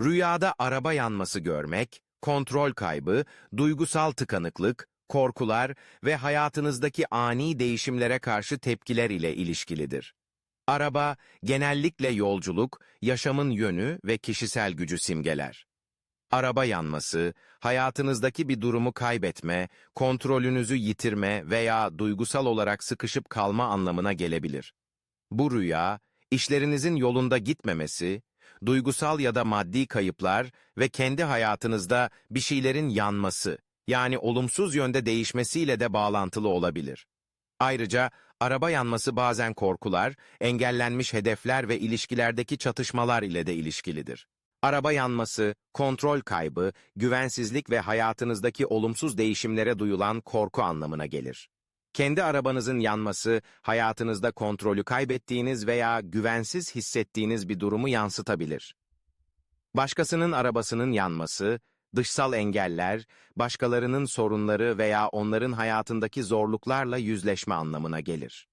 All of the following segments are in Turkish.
Rüyada araba yanması görmek, kontrol kaybı, duygusal tıkanıklık, korkular ve hayatınızdaki ani değişimlere karşı tepkiler ile ilişkilidir. Araba, genellikle yolculuk, yaşamın yönü ve kişisel gücü simgeler. Araba yanması, hayatınızdaki bir durumu kaybetme, kontrolünüzü yitirme veya duygusal olarak sıkışıp kalma anlamına gelebilir. Bu rüya, işlerinizin yolunda gitmemesi, duygusal ya da maddi kayıplar ve kendi hayatınızda bir şeylerin yanması, yani olumsuz yönde değişmesiyle de bağlantılı olabilir. Ayrıca araba yanması bazen korkular, engellenmiş hedefler ve ilişkilerdeki çatışmalar ile de ilişkilidir. Araba yanması, kontrol kaybı, güvensizlik ve hayatınızdaki olumsuz değişimlere duyulan korku anlamına gelir. Kendi arabanızın yanması, hayatınızda kontrolü kaybettiğiniz veya güvensiz hissettiğiniz bir durumu yansıtabilir. Başkasının arabasının yanması, dışsal engeller, başkalarının sorunları veya onların hayatındaki zorluklarla yüzleşme anlamına gelir.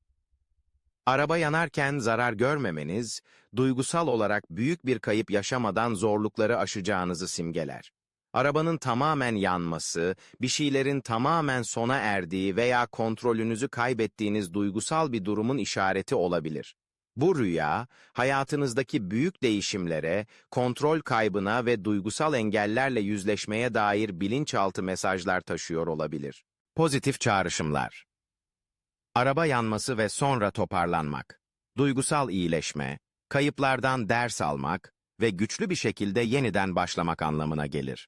Araba yanarken zarar görmemeniz, duygusal olarak büyük bir kayıp yaşamadan zorlukları aşacağınızı simgeler. Arabanın tamamen yanması, bir şeylerin tamamen sona erdiği veya kontrolünüzü kaybettiğiniz duygusal bir durumun işareti olabilir. Bu rüya, hayatınızdaki büyük değişimlere, kontrol kaybına ve duygusal engellerle yüzleşmeye dair bilinçaltı mesajlar taşıyor olabilir. Pozitif çağrışımlar Araba yanması ve sonra toparlanmak, duygusal iyileşme, kayıplardan ders almak ve güçlü bir şekilde yeniden başlamak anlamına gelir.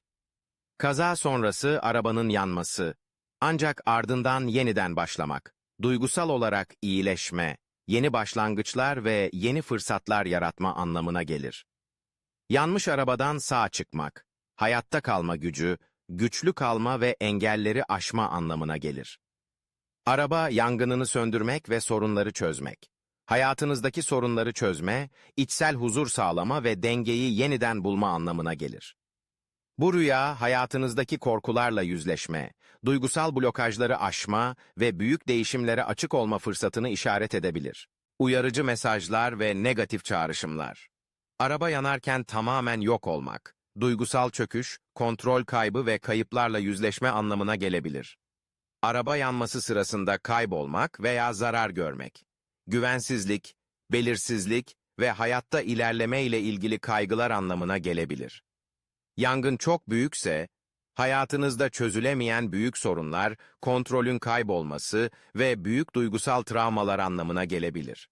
Kaza sonrası arabanın yanması, ancak ardından yeniden başlamak, duygusal olarak iyileşme, yeni başlangıçlar ve yeni fırsatlar yaratma anlamına gelir. Yanmış arabadan sağ çıkmak, hayatta kalma gücü, güçlü kalma ve engelleri aşma anlamına gelir. Araba yangınını söndürmek ve sorunları çözmek. Hayatınızdaki sorunları çözme, içsel huzur sağlama ve dengeyi yeniden bulma anlamına gelir. Bu rüya hayatınızdaki korkularla yüzleşme, duygusal blokajları aşma ve büyük değişimlere açık olma fırsatını işaret edebilir. Uyarıcı mesajlar ve negatif çağrışımlar. Araba yanarken tamamen yok olmak, duygusal çöküş, kontrol kaybı ve kayıplarla yüzleşme anlamına gelebilir. Araba yanması sırasında kaybolmak veya zarar görmek. Güvensizlik, belirsizlik ve hayatta ilerleme ile ilgili kaygılar anlamına gelebilir. Yangın çok büyükse, hayatınızda çözülemeyen büyük sorunlar, kontrolün kaybolması ve büyük duygusal travmalar anlamına gelebilir.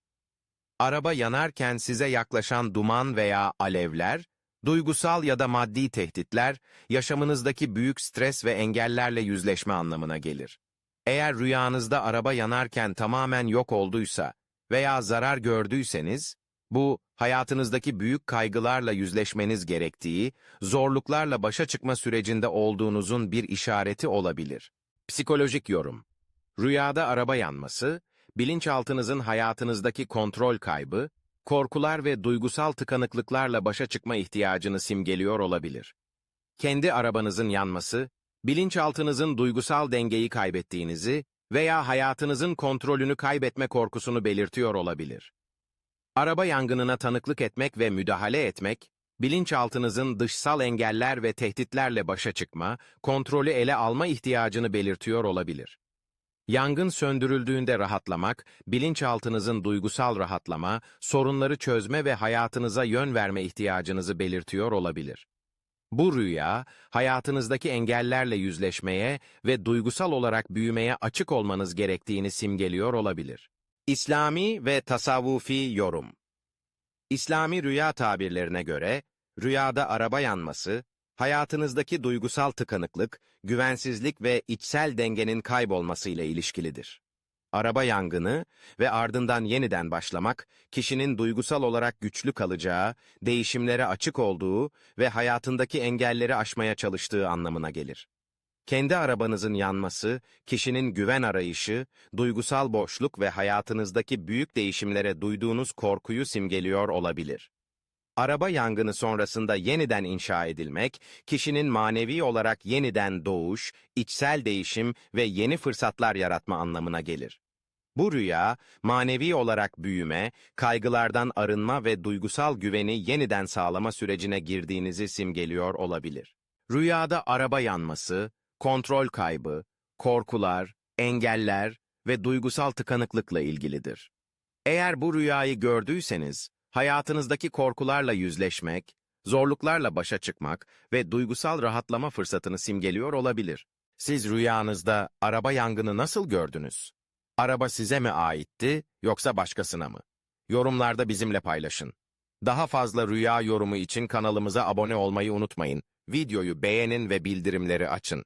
Araba yanarken size yaklaşan duman veya alevler, duygusal ya da maddi tehditler, yaşamınızdaki büyük stres ve engellerle yüzleşme anlamına gelir. Eğer rüyanızda araba yanarken tamamen yok olduysa veya zarar gördüyseniz, bu, hayatınızdaki büyük kaygılarla yüzleşmeniz gerektiği, zorluklarla başa çıkma sürecinde olduğunuzun bir işareti olabilir. Psikolojik yorum Rüyada araba yanması, bilinçaltınızın hayatınızdaki kontrol kaybı, korkular ve duygusal tıkanıklıklarla başa çıkma ihtiyacını simgeliyor olabilir. Kendi arabanızın yanması, bilinçaltınızın duygusal dengeyi kaybettiğinizi veya hayatınızın kontrolünü kaybetme korkusunu belirtiyor olabilir. Araba yangınına tanıklık etmek ve müdahale etmek, bilinçaltınızın dışsal engeller ve tehditlerle başa çıkma, kontrolü ele alma ihtiyacını belirtiyor olabilir. Yangın söndürüldüğünde rahatlamak, bilinçaltınızın duygusal rahatlama, sorunları çözme ve hayatınıza yön verme ihtiyacınızı belirtiyor olabilir. Bu rüya, hayatınızdaki engellerle yüzleşmeye ve duygusal olarak büyümeye açık olmanız gerektiğini simgeliyor olabilir. İslami ve tasavvufi yorum İslami rüya tabirlerine göre, rüyada araba yanması, hayatınızdaki duygusal tıkanıklık, güvensizlik ve içsel dengenin kaybolmasıyla ilişkilidir. Araba yangını ve ardından yeniden başlamak, kişinin duygusal olarak güçlü kalacağı, değişimlere açık olduğu ve hayatındaki engelleri aşmaya çalıştığı anlamına gelir. Kendi arabanızın yanması, kişinin güven arayışı, duygusal boşluk ve hayatınızdaki büyük değişimlere duyduğunuz korkuyu simgeliyor olabilir. Araba yangını sonrasında yeniden inşa edilmek, kişinin manevi olarak yeniden doğuş, içsel değişim ve yeni fırsatlar yaratma anlamına gelir. Bu rüya, manevi olarak büyüme, kaygılardan arınma ve duygusal güveni yeniden sağlama sürecine girdiğinizi simgeliyor olabilir. Rüyada araba yanması, kontrol kaybı, korkular, engeller ve duygusal tıkanıklıkla ilgilidir. Eğer bu rüyayı gördüyseniz, hayatınızdaki korkularla yüzleşmek, zorluklarla başa çıkmak ve duygusal rahatlama fırsatını simgeliyor olabilir. Siz rüyanızda araba yangını nasıl gördünüz? Araba size mi aitti yoksa başkasına mı? Yorumlarda bizimle paylaşın. Daha fazla rüya yorumu için kanalımıza abone olmayı unutmayın. Videoyu beğenin ve bildirimleri açın.